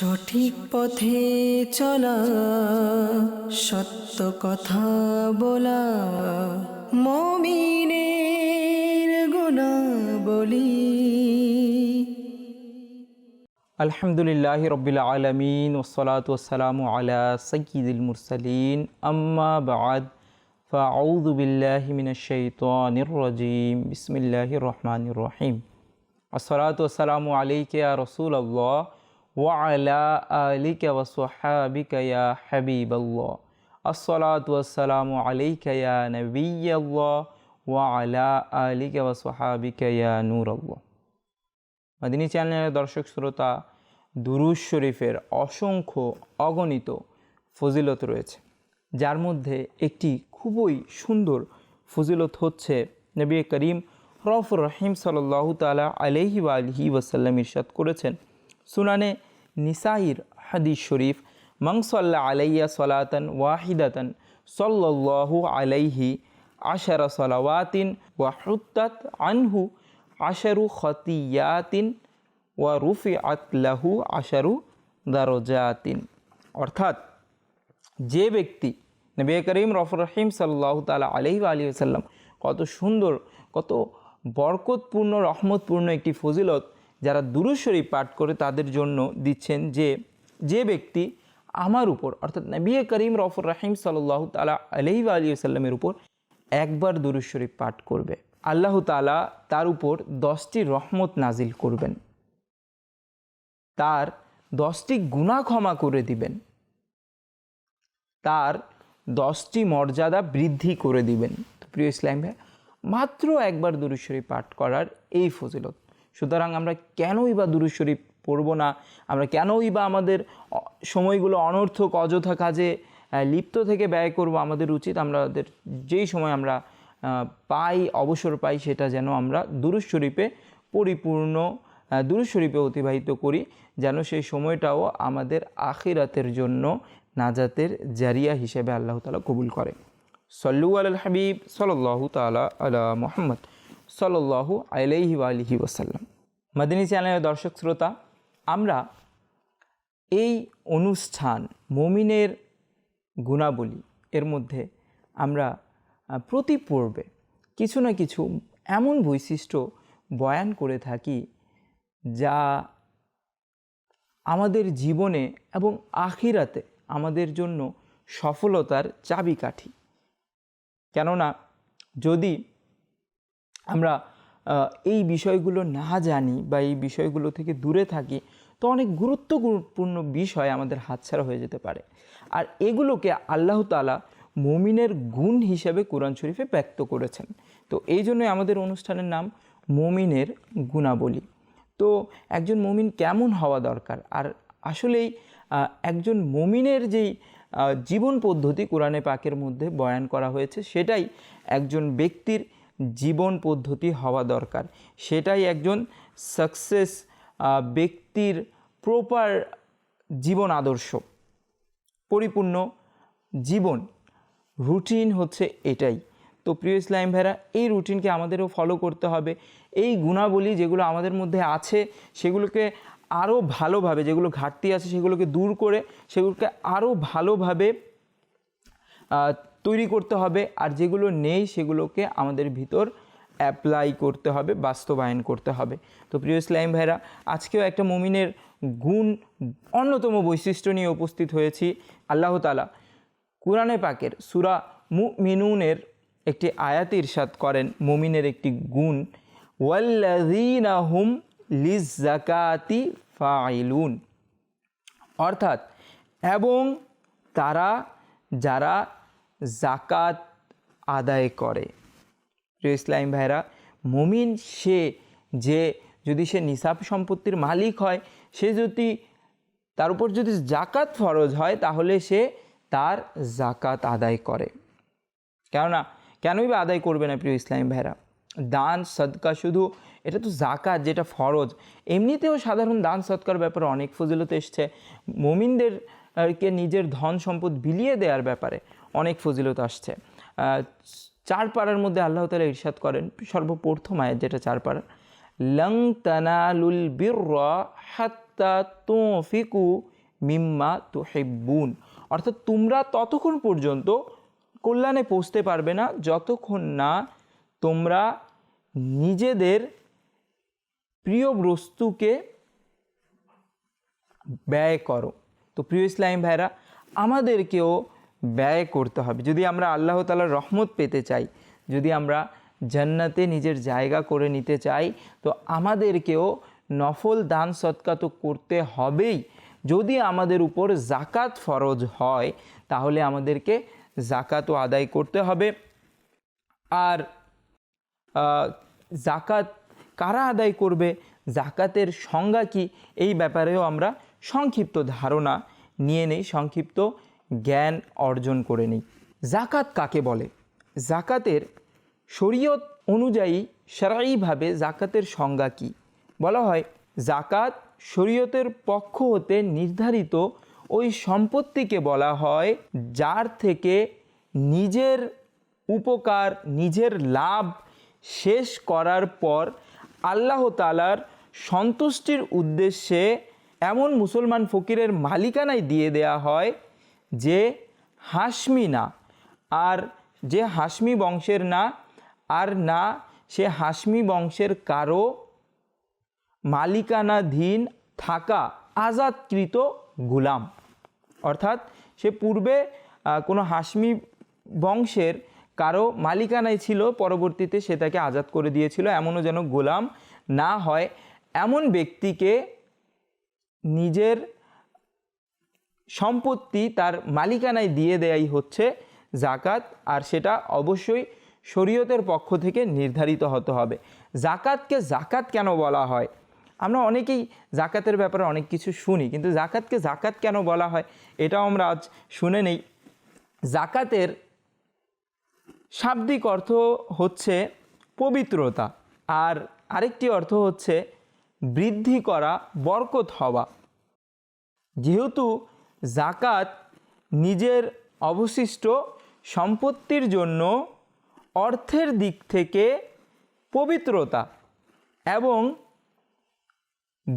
সঠিক পথে চলা, সত্য কথা বলা, মমিনের গুণাবলী। আলহামদুলিল্লাহ রবিল আলমিন ওসলাত ওসালাম আলা সঈদুল মুরসালিন, আম্মা বাদ। ফাউদ বিল্লাহ মিনশাইতানির রাজিম। বিসমিল্লাহির রহমানির রহিম। আসসালাত ওসালাম আলাইকা ইয়া রসুল আল্লাহ ওয়া মাদিনী চ্যানেলের দর্শক শ্রোতা দুরুজ শরীফের অসংখ্য অগণিত ফজিলত রয়েছে, যার মধ্যে একটি খুবই সুন্দর ফজিলত হচ্ছে নবী করিম রফুর রহিম সাল্লাহ তালা আলহি আলহি ওয়াসাল্লাম ইরশাদ করেছেন সুনানে নিসাইর হাদিস শরীফ মংসল্লা আলাইয়া সলাতন ওয়াহিদাতন সল্লাহু আলাইহি আশারা সলাওয়াতিন ওয়াহুত্তাত আনহু আশারু খতিয়াতিন ওয়া রুফি আতলাহু আশারু দারজাতিন। অর্থাৎ যে ব্যক্তি, নবী করিম রফর রহিম সাল্লাহ তালা আলহি আলী সাল্লাম কত সুন্দর, কত বরকতপূর্ণ, রহমতপূর্ণ একটি ফজিলত যারা দুরুশরী পাঠ করে তাদের জন্য দিচ্ছেন যে যে ব্যক্তি আমার উপর, অর্থাৎ নবী করিম রফর রাহিম সাল্লাহ তালা আলহি আলী সাল্লামের উপর একবার দুরুশরী পাঠ করবে। আল্লাহ তালা তার উপর দশটি রহমত নাজিল করবেন। তার দশটি গুণা ক্ষমা করে দিবেন। তার দশটি মর্যাদা বৃদ্ধি করে দিবেন। প্রিয় ইসলাম ভাই, মাত্র একবার দুরুশ্বরী পাঠ করার এই ফজিলত সুতরাং আমরা কেনই বা দুরুশ্বরী পড়ব না? আমরা কেনই বা আমাদের সময়গুলো অনর্থক, অযথা কাজে লিপ্ত থেকে ব্যয় করব? আমাদের উচিত আমাদের যেই সময় আমরা পাই, অবসর পাই, সেটা যেন আমরা দুরুজ শরীফে পরিপূর্ণ দুরুজ শরীফে অতিবাহিত করি, যেন সেই সময়টাও আমাদের আখিরাতের জন্য নাজাতের জারিয়া হিসেবে আল্লাহ তালা কবুল করে। সল্লু আল হাবিব সাল্লাহ তালা আলা মোহাম্মদ। সাল্লাহ আলাইহি আলহি ওসাল্লাম মাদিনী চ্যানেলের দর্শক শ্রোতা, আমরা এই অনুষ্ঠান মমিনের গুণাবলী এর মধ্যে আমরা প্রতি পর্বে কিছু না কিছু এমন বৈশিষ্ট্য বয়ান করে থাকি যা আমাদের জীবনে এবং আখিরাতে আমাদের জন্য সফলতার চাবিকাঠি। কেননা যদি আমরা এই বিষয়গুলো না জানি বা এই বিষয়গুলো থেকে দূরে থাকি, তো অনেক গুরুত্বপূর্ণ বিষয় আমাদের হাতছাড়া হয়ে যেতে পারে। আর এগুলোকে আল্লাহ তালা মমিনের গুণ হিসেবে কোরআন শরীফে ব্যক্ত করেছেন। তো এই জন্যই আমাদের অনুষ্ঠানের নাম মমিনের গুণাবলী। তো একজন মমিন কেমন হওয়া দরকার? আর আসলেই একজন মমিনের যেই জীবন পদ্ধতি কোরআনে পাকের মধ্যে বয়ান করা হয়েছে, সেটাই একজন ব্যক্তির জীবন পদ্ধতি হওয়া দরকার। সেটাই একজন সাকসেস ব্যক্তির প্রপার জীবন আদর্শ। পরিপূর্ণ জীবন। রুটিন হচ্ছে এটাই। তো প্রিয় ইসলাম ভাইরা, এই রুটিনকে আমাদেরও ফলো করতে হবে। এই গুণাবলী যেগুলো আমাদের মধ্যে আছে, সেগুলোকে আরও ভালোভাবে, যেগুলো ঘাটতি আছে, সেগুলোকে দূর করে, সেগুলোকে আরও ভালোভাবে তৈরি করতে হবে আর যেগুলো নেই সেগুলোকে আমাদের ভিতর অ্যাপ্লাই করতে হবে, বাস্তবায়ন করতে হবে। তো প্রিয় ইসলাম ভাইরা, আজকেও একটা মমিনের গুণ অন্যতম বৈশিষ্ট্য নিয়ে উপস্থিত হয়েছি। আল্লাহ তালা কোরআনে পাকের সুরা মু মিনুনের একটি আয়াত ইরশাদ করেন, মুমিনের একটি গুণ, ওয়াল্লাযীনা হুম লিজ ফাইলুন অর্থাৎ, এবং তারা যারা জাকাত আদায় করে। প্রিয় ইসলাম ভাইরা মুমিন সে যে যদি সে নিসাব সম্পত্তির মালিক হয় সে যদি তার উপর যদি জাকাত ফরজ হয় তাহলে সে তার জাকাত আদায় করে। কেননা কেনই বা আদায় করবে না প্রিয় ইসলাম ভাইরা দান সদকা শুধু এটা তো জাকাত যেটা ফরজ। এমনিতেও সাধারণ দান সৎকার ব্যাপারে অনেক ফজিলত এসছে। মুমিনদের আহ, কে নিজের ধন সম্পদ বিলিয়ে দেওয়ার ব্যাপারে। অনেক ফজিলত আসছে। চার পাড়ার মধ্যে আল্লাহ তালা ইরশাদ করেন, সর্বপ্রথম আয়াত যেটা চার পাড়ার লং তানালুল বির হাত্তা তুফিকু মিম্মা তুহিব্বুন। অর্থাৎ তোমরা ততক্ষণ পর্যন্ত কল্যাণে পৌঁছতে পারবে না, যতক্ষণ না তোমরা নিজেদের প্রিয় বস্তুকে ব্যয় করো। তো প্রিয় ইসলাম ভাইরা আমাদেরকেও ব্যয় করতে হবে। যদি আমরা আল্লাহ তালার রহমত পেতে চাই, যদি আমরা জান্নাতে নিজের জায়গা করে নিতে চাই, তো আমাদেরকেও নফল দান সৎকা তো করতে হবেই। যদি আমাদের উপর জাকাত ফরজ হয়, তাহলে আমাদেরকে জাকাতও আদায় করতে হবে। আর জাকাত কারা আদায় করবে? জাকাতের সংজ্ঞা কি? এই ব্যাপারেও আমরা সংক্ষিপ্ত ধারণা নিয়ে নেই। সংক্ষিপ্ত জ্ঞান অর্জন করে নিই। জাকাত কাকে বলে? জাকাতের শরীয়ত অনুযায়ী সারাইভাবে জাকাতের সংজ্ঞা কি? বলা হয় জাকাত শরীয়তের পক্ষ হতে নির্ধারিত ওই সম্পত্তিকে বলা হয়, যার থেকে নিজের উপকার, নিজের লাভ শেষ করার পর আল্লাহ তালার সন্তুষ্টির উদ্দেশ্যে এমন মুসলমান ফকিরের মালিকানায় দিয়ে দেয়া হয় যে হাসমি না, আর যে হাসমি বংশের না, আর না সে হাসমি বংশের কারও মালিকানাধীন থাকা আজাদকৃত গুলাম। অর্থাৎ সে পূর্বে কোনো হাসমি বংশের কারও মালিকানায় ছিল, পরবর্তীতে সে তাকে আজাদ করে দিয়েছিল, এমনও যেন গোলাম না হয়। এমন ব্যক্তিকে নিজের সম্পত্তি তার মালিকানায় দিয়ে দেয়াই হচ্ছে জাকাত, আর সেটা অবশ্যই শরীয়তের পক্ষ থেকে নির্ধারিত হতে হবে। জাকাতকে জাকাত কেন বলা হয়? আমরা অনেকেই জাকাতের ব্যাপারে অনেক কিছু শুনি, কিন্তু জাকাতকে জাকাত কেন বলা হয় এটাও আমরা আজ শুনে নেই। জাকাতের শাব্দিক অর্থ হচ্ছে পবিত্রতা, আর আরেকটি অর্থ হচ্ছে বৃদ্ধি করা, বরকত হওয়া। যেহেতু জাকাত নিজের অবশিষ্ট সম্পত্তির জন্য অর্থের দিক থেকে পবিত্রতা এবং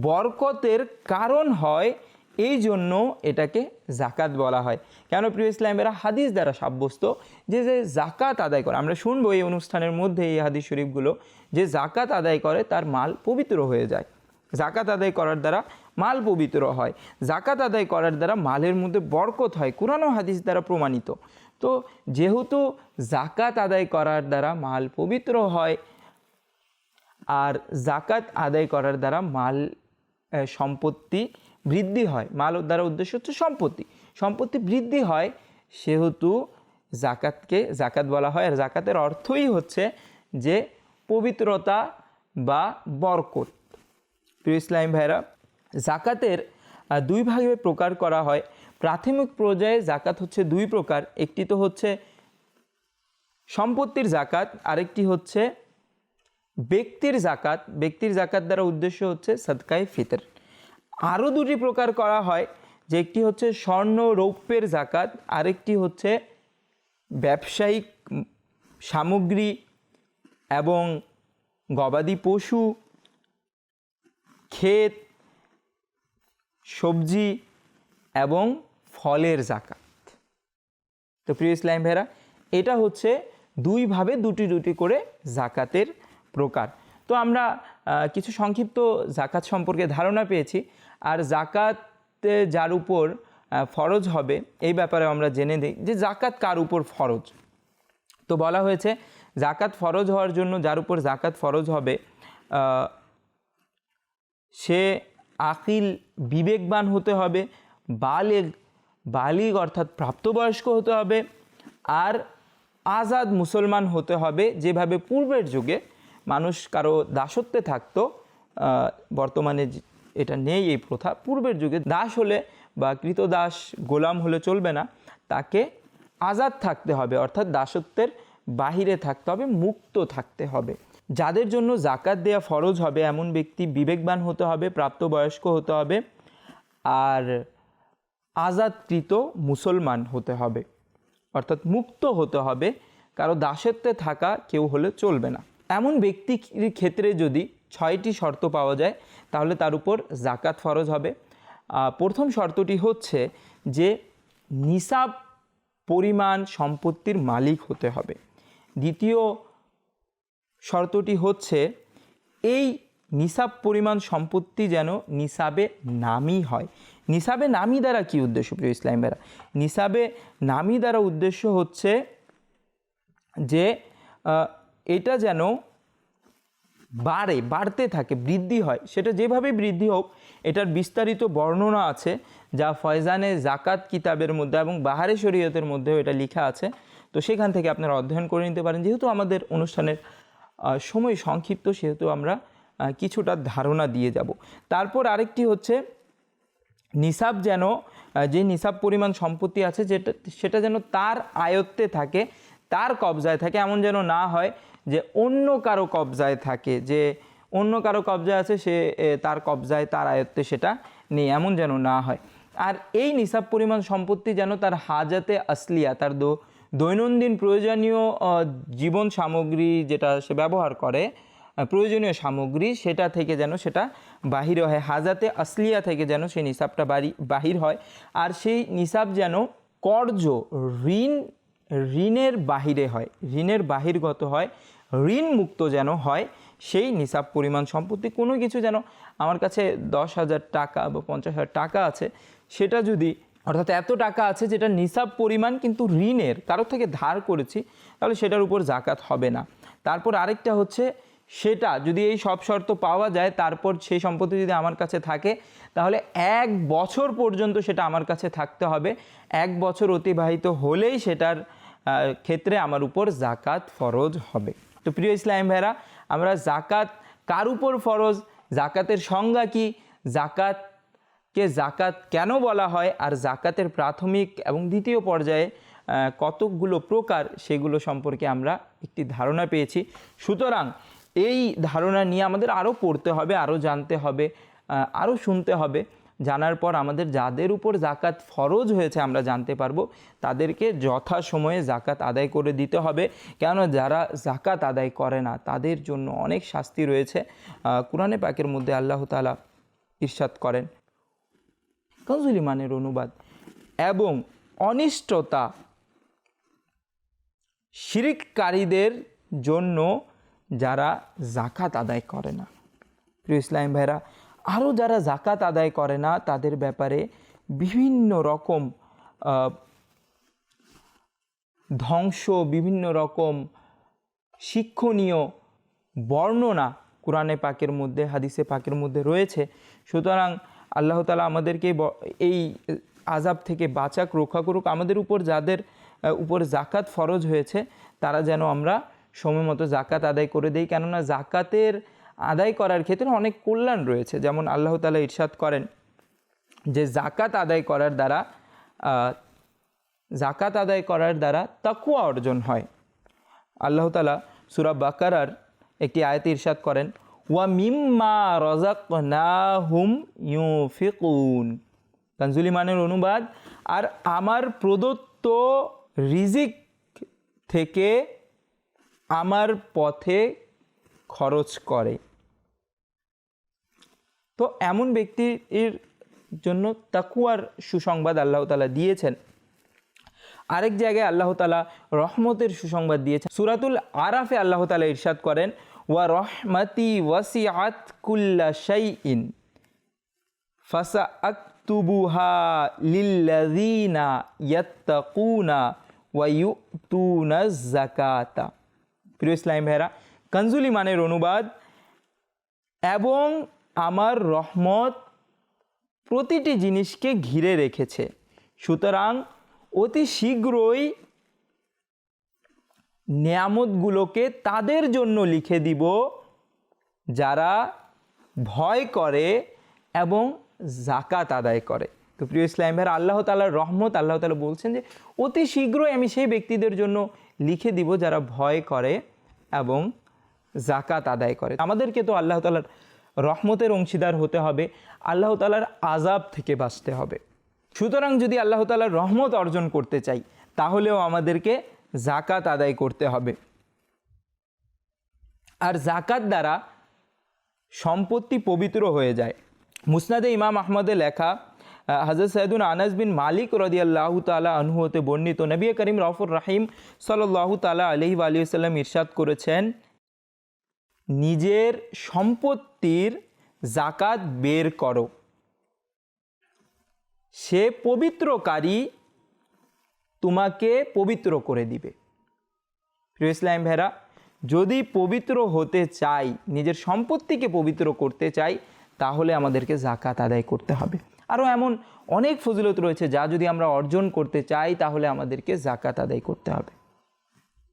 বরকতের কারণ হয়, এই জন্য এটাকে জাকাত বলা হয়। কেন প্রিয় ইসলামেরা হাদিস দ্বারা সাব্যস্ত যে যে জাকাত আদায় করে। আমরা শুনব এই অনুষ্ঠানের মধ্যে এই হাদিস শরীফগুলো যে জাকাত আদায় করে, তার মাল পবিত্র হয়ে যায়। জাকাত আদায় করার দ্বারা মাল পবিত্র হয়। জাকাত আদায় করার দ্বারা মালের মধ্যে বরকত হয়, কোরআন হাদিস দ্বারা প্রমাণিত। তো যেহেতু জাকাত আদায় করার দ্বারা মাল পবিত্র হয়, আর জাকাত আদায় করার দ্বারা মাল সম্পত্তি বৃদ্ধি হয়। মাল দ্বারা উদ্দেশ্য হচ্ছে সম্পত্তি। সম্পত্তি বৃদ্ধি হয় সেহেতু জাকাতকে জাকাত বলা হয়, আর জাকাতের অর্থই হচ্ছে যে পবিত্রতা বা বরকত। প্রিয় ইসলাম ভাইরা জাকাতের দুই ভাগে প্রকার করা হয়। প্রাথমিক পর্যায়ে জাকাত হচ্ছে দুই প্রকার, একটি তো হচ্ছে সম্পত্তির জাকাত, আরেকটি হচ্ছে ব্যক্তির জাকাত। ব্যক্তির জাকাত দ্বারা উদ্দেশ্য হচ্ছে সদকায়ে ফিতর। আরও দুটি প্রকার করা হয়, যে একটি হচ্ছে স্বর্ণ রৌপ্যের জাকাত, আরেকটি হচ্ছে ব্যবসায়িক সামগ্রী এবং গবাদি পশু, ক্ষেত সবজি এবং ফলের জাকাত। তো প্রিয় ইসলাম ভাইরা, এটা হচ্ছে দুইভাবে দুটি দুটি করে জাকাতের প্রকার। তো আমরা কিছু সংক্ষিপ্ত জাকাত সম্পর্কে ধারণা পেয়েছি, আর জাকাতে যার উপর ফরজ হবে, এই ব্যাপারে আমরা জেনে দিই যে জাকাত কার উপর ফরজ। তো বলা হয়েছে, জাকাত ফরজ হওয়ার জন্য যার উপর জাকাত ফরজ হবে সে আকিল বিবেকবান হতে হবে, বালেগ, বালিগ অর্থাৎ প্রাপ্তবয়স্ক হতে হবে আর আজাদ মুসলমান হতে হবে। যেভাবে পূর্বের যুগে মানুষ কারও দাসত্বে থাকতো বর্তমানে এটা নেই এই প্রথা, পূর্বের যুগে দাস হলে বা কৃতদাস গোলাম হলে চলবে না, তাকে আজাদ থাকতে হবে অর্থাৎ দাসত্বের বাহিরে থাকতে হবে, মুক্ত থাকতে হবে। যাদের জন্য জাকাত দেয়া ফরজ হবে, এমন ব্যক্তি বিবেকবান হতে হবে, প্রাপ্তবয়স্ক হতে হবে, আর আজাদকৃত মুসলমান হতে হবে, অর্থাৎ মুক্ত হতে হবে, কারও দাসত্বে থাকা কেউ হলে চলবে না। এমন ব্যক্তির ক্ষেত্রে যদি ছয়টি শর্ত পাওয়া যায়, তাহলে তার উপর জাকাত ফরজ হবে। প্রথম শর্তটি হচ্ছে যে নিসাব পরিমাণ সম্পত্তির মালিক হতে হবে। দ্বিতীয় শর্তটি হচ্ছে, এই নিসাব পরিমাণ সম্পত্তি যেন নিসাবে নামি হয়। নিসাবে নামি দ্বারা কি উদ্দেশ্য প্রিয় ইসলাম ভাইরা? নিসাবে নামি দ্বারা উদ্দেশ্য হচ্ছে যে এটা যেন বাড়ে, বাড়তে থাকে, বৃদ্ধি হয়। সেটা যেভাবে বৃদ্ধি হোক, এটার বিস্তারিত বর্ণনা আছে, যা ফয়জানে জাকাত কিতাবের মধ্যে এবং বাহারে শরীয়তের মধ্যেও এটা লেখা আছে। তো সেখান থেকে আপনারা অধ্যয়ন করে নিতে পারেন। যেহেতু আমাদের অনুষ্ঠানের সময় সংক্ষিপ্ত, সেহেতু আমরা কিছুটা ধারণা দিয়ে যাব। তারপর আরেকটি হচ্ছে, নিসাব যেন যে নিসাব পরিমাণ সম্পত্তি আছে, যেটা, সেটা যেন তার আয়ত্তে থাকে, তার কবজায় থাকে, এমন যেন না হয় যে অন্য কারও কবজায় থাকে, যে অন্য কারও কবজায় আছে, সে তার কবজায়, তার আয়ত্তে সেটা নেই, এমন যেন না হয়। আর এই নিসাব পরিমাণ সম্পত্তি যেন তার হাজাতে আসলিয়া, তার দো দৈনন্দিন প্রয়োজনীয় জীবন সামগ্রী যেটা সে ব্যবহার করে প্রয়োজনীয় সামগ্রী সেটা থেকে যেন সেটা বাহির হয়, হাজাতে আসলিয়া থেকে যেন সেই নিসাবটা বাহির হয়। আর সেই নিসাব যেন কর্জ ঋণ, ঋণের বাহিরে হয়, ঋণের বাহিরগত হয় ঋণ মুক্ত যেন হয়, সেই নিসাব পরিমাণ সম্পত্তি। কোনো কিছু যেন আমার কাছে দশ হাজার টাকা বা পঞ্চাশ হাজার টাকা আছে, সেটা যদি অর্থাৎ এত টাকা আছে যেটা নিসাব পরিমাণ কিন্তু ঋণের, কারোর থেকে ধার করেছি, তাহলে সেটার উপর জাকাত হবে না। তারপর আরেকটা হচ্ছে সেটা, যদি এই সব শর্ত পাওয়া যায়, তারপর সেই সম্পত্তি যদি আমার কাছে থাকে, তাহলে এক বছর পর্যন্ত সেটা আমার কাছে থাকতে হবে। এক বছর অতিবাহিত হলেই সেটার ক্ষেত্রে আমার উপর জাকাত ফরজ হবে। তো প্রিয় ইসলাম ভাইরা, আমরা জাকাত কার উপর ফরজ? জাকাতের সংজ্ঞা কি? জাকাত কে জাকাত কেন বলা হয় আর জাকাতের প্রাথমিক এবং দ্বিতীয় পর্যায়ে কতকগুলো প্রকার সেগুলো সম্পর্কে আমরা একটি ধারণা পেয়েছি। সুতরাং এই ধারণা নিয়ে আমাদের আরও পড়তে হবে, আরও জানতে হবে আরও শুনতে হবে। জানার পর আমাদের যাদের উপর জাকাত ফরজ হয়েছে আমরা জানতে পারব, তাদেরকে যথা সময়ে জাকাত আদায় করে দিতে হবে। কেন যারা জাকাত আদায় করে না, তাদের জন্য অনেক শাস্তি রয়েছে। কোরআনে পাকের মধ্যে আল্লাহ তালা ইরশাদ করেন কজুলি মানের অনুবাদ এবং অনিষ্টতা শিরিককারীদের জন্য যারা জাকাত আদায় করে না। প্রিয় ইসলাম ভাইরা, আরও যারা জাকাত আদায় করে না, তাদের ব্যাপারে বিভিন্ন রকম ধ্বংস, বিভিন্ন রকম শিক্ষণীয় বর্ণনা কোরআনে পাকের মধ্যে, হাদিসে পাকের মধ্যে রয়েছে। সুতরাং আল্লাহ তালা আমাদেরকে এই আজাব থেকে বাঁচাক, রক্ষা করুক। আমাদের উপর যাদের উপর জাকাত ফরজ হয়েছে, তারা যেন আমরা সময় মতো জাকাত আদায় করে দেই। কেননা জাকাতের আদায় করার ক্ষেত্রে অনেক কল্যাণ রয়েছে। যেমন আল্লাহ তালা ইরশাদ করেন যে জাকাত আদায় করার দ্বারা জাকাত আদায় করার দ্বারা তাকুয়া অর্জন হয়। আল্লাহ তালা সুরা বাকারার একটি আয়াত ইরশাদ করেন ওয়া মিম্মা রজাক না হুম ইউফিকুন তানজুলি মানের অনুবাদ, আর আমার প্রদত্ত রিজিক থেকে আমার পথে খরচ করে। তো এমন ব্যক্তির জন্য তাকুয়ার সুসংবাদ আল্লাহ তালা দিয়েছেন। আরেক জায়গায় আল্লাহ তালা রহমতের সুসংবাদ দিয়েছেন। সুরাতুল আরাফে আল্লাহ তালা ইরশাদ করেন ওয়া রহমতি ওয়াসিআত কুল্লা শাইইন ফাসা আক্তুবুহা লিল্লাযীনা ইয়াত্তাকুনা ওয়া ইউতুনা যাকাতা প্রিয় ইসলাম ভাইরা কনজুলি মানের অনুবাদ এবং আমার রহমত প্রতিটি জিনিসকে ঘিরে রেখেছে। সুতরাং অতি শীঘ্রই নিয়ামতগুলোকে তাদের জন্য লিখে দিব যারা ভয় করে এবং জাকাত আদায় করে। তো প্রিয় ইসলাম ভাইয়ের আল্লাহ তালার রহমত, আল্লাহ তালা বলছেন যে, অতি শীঘ্রই আমি সেই ব্যক্তিদের জন্য লিখে দিব যারা ভয় করে এবং জাকাত আদায় করে। আমাদেরকে তো আল্লাহ তালার রহমতের অংশীদার হতে হবে, আল্লাহ তালার আজাব থেকে বাঁচতে হবে। সুতরাং যদি আল্লাহ তালার রহমত অর্জন করতে চাই, তাহলেও আমাদেরকে জাকাত আদায় করতে হবে। আর জাকাত দ্বারা সম্পত্তি পবিত্র হয়ে যায়। মুসনাদে ইমাম আহমদে লেখা হজরত সৈয়দুন আনাস বিন মালিক রদিয়াল্লাহু তালা আনহু হতে বর্ণিত নবী করিম রফুর রাহিম সাল্লাহু তালা আলহি আলিয়াল্লাম ইরশাদ করেছেন, নিজের সম্পত্তির জাকাত বের করো। সে পবিত্রকারী তোমাকে পবিত্র করে দিবে। প্রিয় ইসলাম ভেরা যদি পবিত্র হতে চাই, নিজের সম্পত্তিকে পবিত্র করতে চাই, তাহলে আমাদেরকে জাকাত আদায় করতে হবে। আরও এমন অনেক ফজিলত রয়েছে যা যদি আমরা অর্জন করতে চাই, তাহলে আমাদেরকে জাকাত আদায় করতে হবে।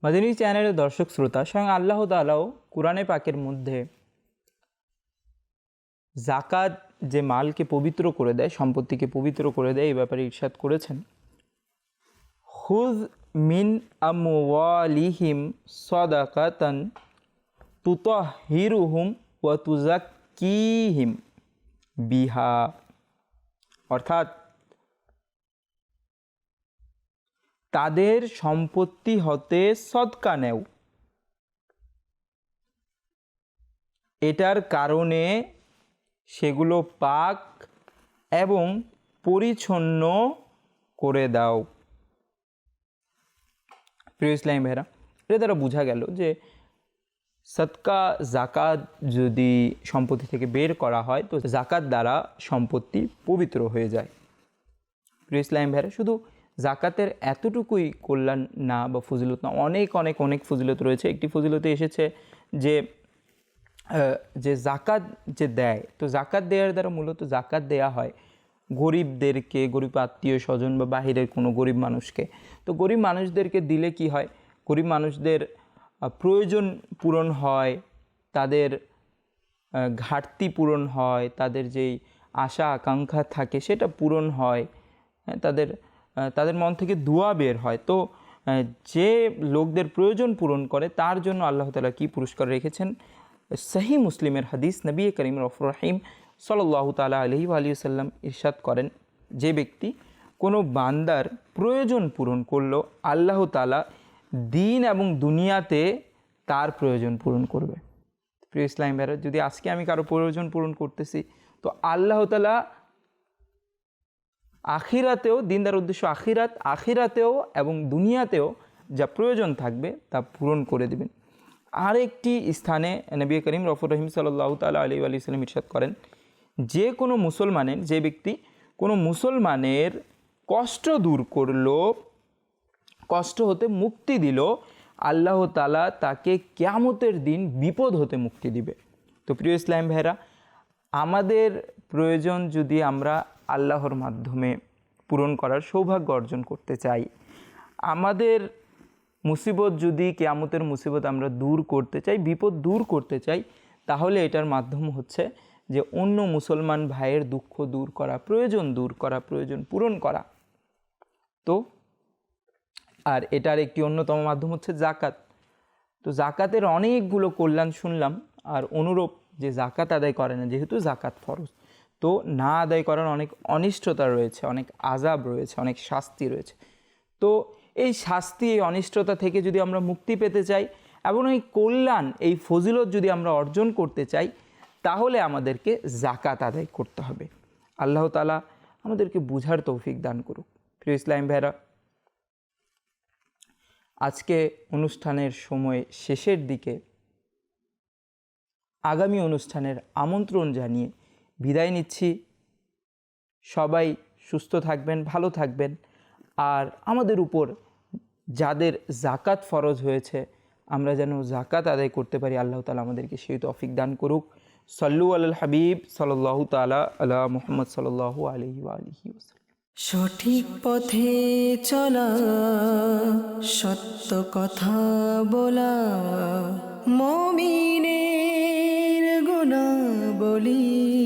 মাদিনী চ্যানেলের দর্শক শ্রোতা, স্বয়ং আল্লাহ তালাও কোরআনে পাকের মধ্যে জাকাত যে মালকে পবিত্র করে দেয়, সম্পত্তিকে পবিত্র করে দেয়, এই ব্যাপারে ইরশাদ করেছেন। হুজ মিন আমওয়ালিহিম সদাকাতান তুতাহিরুহুম ওয়া তুজাক্কিহিম বিহা। অর্থাৎ তাদের সম্পত্তি হতে সদকা নেও। এটার কারণে সেগুলো পাক এবং পরিচ্ছন্ন করে দাও। প্রিয় ইসলাম ভাইরা, এটা দ্বারা বোঝা গেল যে সৎকা জাকাত যদি সম্পত্তি থেকে বের করা হয়, তো জাকাত দ্বারা সম্পত্তি পবিত্র হয়ে যায়। প্রিয় ইসলাম ভাইরা, শুধু জাকাতের এতটুকুই কল্যাণ না বা ফজিলত না, অনেক অনেক অনেক ফজিলত রয়েছে। একটি ফজিলতে এসেছে যে যে জাকাত যে দেয়, তো জাকাত দেওয়ার দ্বারা মূলত জাকাত দেয়া হয় গরিবদেরকে গরিব আত্মীয় স্বজন বা বাহিরের কোনো গরিব মানুষকে। তো গরিব মানুষদেরকে দিলে কি হয়? গরিব মানুষদের প্রয়োজন পূরণ হয় তাদের ঘাটতি পূরণ হয় তাদের যেই আশা আকাঙ্ক্ষা থাকে সেটা পূরণ হয় হ্যাঁ, তাদের তাদের মন থেকে দোয়া বের হয়। তো যে লোকদের প্রয়োজন পূরণ করে তার জন্য আল্লাহ তালা কী পুরস্কার রেখেছেন? সহি মুসলিমের হাদিস নবী করিম রফর রহিম সাল্লাহ তালা আলহি আলী সাল্লাম ইরশাদ করেন, যে ব্যক্তি কোনো বান্দার প্রয়োজন পূরণ করল আল্লাহ তালা দিন এবং দুনিয়াতে তার প্রয়োজন পূরণ করবে। প্রিয় ইসলাম ভাইরা, যদি আজকে আমি কারও প্রয়োজন পূরণ করতেছি, তো আল্লাহ তালা আখিরাতেও, দিনদার উদ্দেশ্য আখিরাত, আখিরাতেও এবং দুনিয়াতেও যা প্রয়োজন থাকবে তা পূরণ করে দেবেন। আরেকটি স্থানে নবী করিম রফর রহিম সাল্লাহ তালা আলী আলি সাল্লাম ইরশাদ করেন যে কোনো মুসলমানের, যে ব্যক্তি কোনো মুসলমানের কষ্ট দূর করল, কষ্ট হতে মুক্তি দিল, আল্লাহ তালা তাকে কেয়ামতের দিন বিপদ হতে মুক্তি দিবে। তো প্রিয় ইসলাম ভাইরা, আমাদের প্রয়োজন যদি আমরা আল্লাহর মাধ্যমে পূরণ করার সৌভাগ্য অর্জন করতে চাই, আমাদের মুসিবত যদি, কেয়ামতের মুসিবত আমরা দূর করতে চাই, বিপদ দূর করতে চাই, তাহলে এটার মাধ্যম হচ্ছে যে অন্য মুসলমান ভাইয়ের দুঃখ দূর করা, প্রয়োজন দূর করা, প্রয়োজন পূরণ করা। তো আর এটার একটি অন্যতম মাধ্যম হচ্ছে জাকাত। তো জাকাতের অনেকগুলো কল্যাণ শুনলাম আর অনুরূপ যে জাকাত আদায় করে না, যেহেতু জাকাত ফরজ, তো না আদায় করার অনেক অনিষ্টতা রয়েছে, অনেক আজাব রয়েছে, অনেক শাস্তি রয়েছে। তো এই শাস্তি, এই অনিষ্টতা থেকে যদি আমরা মুক্তি পেতে চাই এবং এই কল্যাণ, এই ফজিলত যদি আমরা অর্জন করতে চাই তাহলে আমাদেরকে জাকাত আদায় করতে হবে। আল্লাহ তালা আমাদেরকে বুঝার তৌফিক দান করুক। প্রিয় ইসলাম ভাইরা আজকে অনুষ্ঠানের সময় শেষের দিকে আগামী অনুষ্ঠানের আমন্ত্রণ জানিয়ে বিদায় নিচ্ছি। সবাই সুস্থ থাকবেন, ভালো থাকবেন। আর আমাদের উপর যাদের জাকাত ফরজ হয়েছে, আমরা যেন জাকাত আদায় করতে পারি, আল্লাহ তালা আমাদেরকে সেই তফিক দান করুক। সল্লু আল হাবিব সাল্লাহ তালা আলা মোহাম্মদ সাল্লাহ আলহি আলহি সঠিক পথে চলা, সত্য কথা বলা, মমিনের গুণা বলি